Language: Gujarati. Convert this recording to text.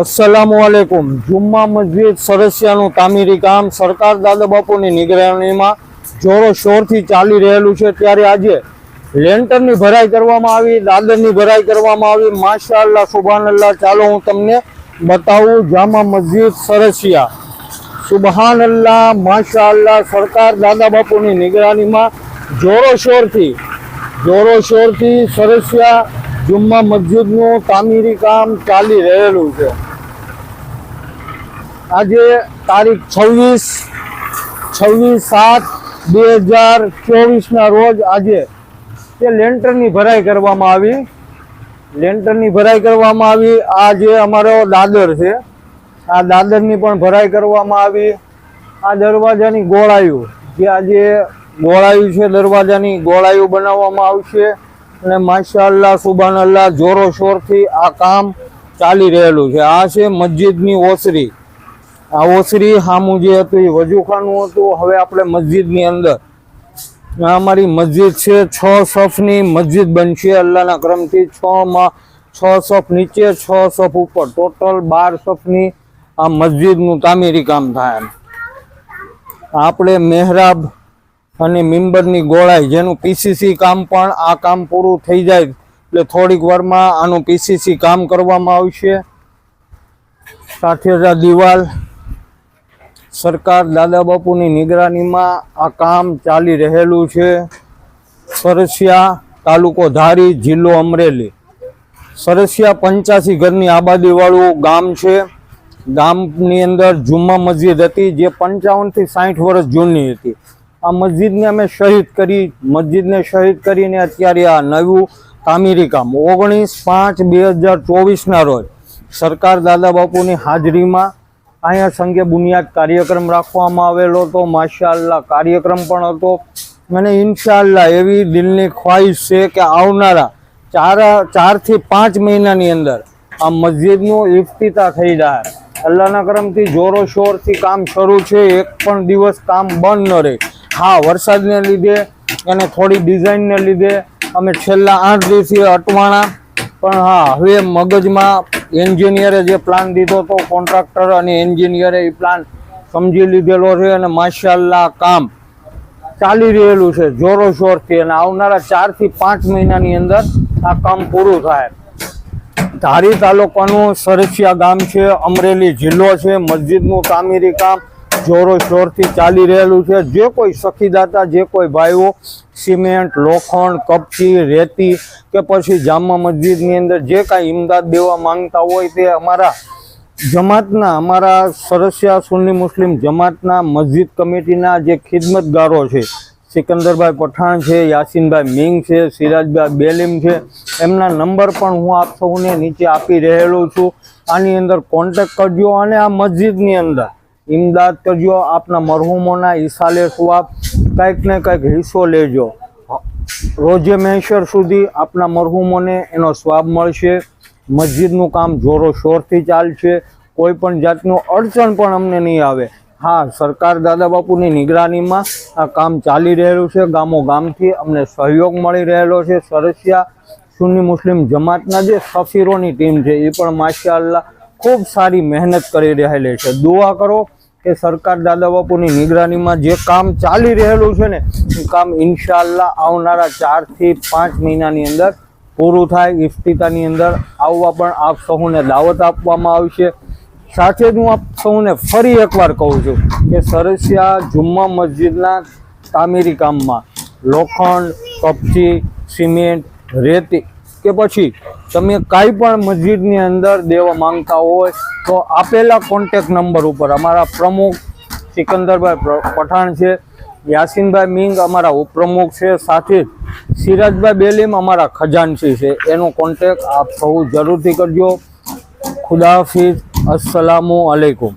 અસલામુ આલેકુમ જુમ્મા મસ્જિદ સરસિયાનું તામીરી કામ સરકાર દાદા બાપુની નિગરાનીમાં જોરો શોરથી ચાલી રહેલું છે. ત્યારે આજે લેન્ટરની ભરાઈ કરવામાં આવી, દાદરની ભરાઈ કરવામાં આવી. માશા અલ્લાહ સુબહાન અલ્લાહ ચાલો હું તમને બતાવું જામા મસ્જિદ સરસિયા. સુબહાન માશાલ્લા સરકાર દાદા બાપુની નિગરાનીમાં જોરો શોરથી જોરો શોરથી સરસિયા જુમ્મા મસ્જિદનું તામીરી કામ ચાલી રહેલું છે. આજે તારીખ છવ્વીસ છવ્વીસ સાત બે હજાર ચોવીસના રોજ આજે તે લેન્ટરની ભરાઈ કરવામાં આવી. લેન્ટરની ભરાઈ કરવામાં આવી. આ જે અમારો દાદર છે, આ દાદરની પણ ભરાઈ કરવામાં આવી. આ દરવાજાની ગોળાયું, જે આજે ગોળાયું છે, દરવાજાની ગોળાયું બનાવવામાં આવશે. અને માશાલ્લા સુબાન અલ્લાહ જોરોશોરથી આ કામ ચાલી રહેલું છે. આ છે મસ્જિદની ઓસરી. આ ઓસરી હામું જે હતું, એ વજુખાનું હતું. હવે આપણે મસ્જિદની અંદર. અમારી મસ્જિદ છે, છ સફની મસ્જિદ બનશે અલ્લાહના ક્રમથી. છ માં, છ સફ નીચે, છ સફ ઉપર. ટોટલ બાર સફની આ મસ્જિદનું તામીરી કામ થાય આપણે મહેરાબ અને મિમ્બરની ગોળાઈ, જેનું પીસીસી કામ પણ આ કામ પૂરું થઈ જાય. એટલે થોડીક વારમાં આનું પીસીસી કામ કરવામાં આવશે. સાથે આ દિવાલ સરકાર દાદા બાપુની નિગરાનીમાં આ કામ ચાલી રહેલું છે. સરસિયા તાલુકો ધારી જિલ્લો અમરેલી. સરસિયા પંચ્યાસી ઘરની આબાદીવાળું ગામ છે. ગામની અંદર જુમ્મા મસ્જિદ હતી, જે પંચાવનથી સાઠ વર્ષ જૂની હતી. આ મસ્જિદને અમે શહીદ કરી, મસ્જિદને શહીદ કરીને અત્યારે આ નવું કામીરી કામ. ઓગણીસ પાંચ બે હજાર ચોવીસના રોજ સરકાર દાદા બાપુની હાજરીમાં અહીંયા સંઘે બુનિયાદ કાર્યક્રમ રાખવામાં આવેલો હતો માશા અલ્લાહ કાર્યક્રમ પણ હતો. અને ઇન્શાઅલ્લાહ એવી દિલની ખ્વાહિશ છે કે આવનારા ચાર, ચારથી પાંચ મહિનાની અંદર આ મસ્જિદનું ઇફ્તિતા થઈ જાય. અલ્લાહના કરમથી જોરો શોરથી કામ શરૂ છે, એક પણ દિવસ કામ બંધ ન રહે. હા, વરસાદને લીધે અને થોડી ડિઝાઇનને લીધે અમે છેલ્લા આઠ દિવસથી અટવાણા, પણ હા, હવે મગજમાં એન્જિનિયરે જે પ્લાન દીધો હતો કોન્ટ્રાક્ટર અને એન્જિનિયરે એ પ્લાન સમજી લીધેલો છે અને માશાલ્લાહ કામ ચાલી રહેલું છે, જોરોશોરથી. અને આવનારા ચારથી પાંચ મહિનાની અંદર આ કામ પૂરું થાય. ધારી તાલુકાનું સરસિયા ગામ છે, અમરેલી જિલ્લો છે, મસ્જિદનું તામીરી કામ જોરો શોરથી ચાલી રહેલું છે. જે કોઈ સખીદાતા, જે કોઈ ભાઈઓ સિમેન્ટ, લોખંડ, કપચી, રેતી કે પછી જામા મસ્જિદની અંદર જે કાંઈ ઇમદાદ દેવા માંગતા હોય તે અમારા જમાતના, અમારા સરસિયા સુન્ની મુસ્લિમ જમાતના મસ્જિદ કમિટીના જે ખિદમતગારો છે, સિકંદરભાઈ પઠાણ છે, યાસીનભાઈ મિંગ છે, સિરાજભાઈ બેલીમ છે, એમના નંબર પણ હું આપ સૌને નીચે આપી રહેલો છું. આની અંદર કોન્ટેક કરજો અને આ મસ્જિદની અંદર ઇમદાદ કરજો, આપના મરહુમોના ઈસાલે સુવાબ કંઈક ને કંઈક હિસ્સો લેજો. રોજે મહેશર સુધી આપના મરહુમોને એનો સ્વાબ મળશે. મસ્જિદનું કામ જોરો શોરથી ચાલશે. કોઈ પણ જાતનું અડચણ પણ અમને નહીં આવે. હા, સરકાર દાદા બાપુની નિગરાનીમાં આ કામ ચાલી રહેલું છે. ગામો ગામથી અમને સહયોગ મળી રહેલો છે. સરસિયા સુન્ની મુસ્લિમ જમાતના જે સફીરોની ટીમ છે, એ પણ માશા અલ્લાહ ખૂબ સારી મહેનત કરી રહેલી છે. દુઆ કરો કે સરકાર દાદા બાપુની નિગરાનીમાં જે કામ ચાલી રહેલું છે ને, એ કામ ઇન્શાઅલ્લાહ આવનારા ચારથી પાંચ મહિનાની અંદર પૂરું થાય. ઇફ્તિતાની અંદર આવવા પણ આપ સૌને દાવત આપવામાં આવશે. સાથે જ હું આપ સૌને ફરી એકવાર કહું છું કે સરસિયા જુમ્મા મસ્જિદના તામીરી કામમાં લોખંડ, કપચી, સિમેન્ટ, રેતી કે પછી તમે કાંઈ પણ મસ્જિદની અંદર દેવા માંગતા હોય તો આપેલા કોન્ટેક નંબર ઉપર અમારા પ્રમુખ સિકંદરભાઈ પઠાણ છે, યાસીનભાઈ મિંગ અમારા ઉપપ્રમુખ છે, સાથે જ સિરાજભાઈ બેલીમ અમારા ખજાનસી છે. એનો કોન્ટેક આપ સૌ જરૂરથી કરજો. ખુદાહાફિઝ અસલામુ અલૈકુમ.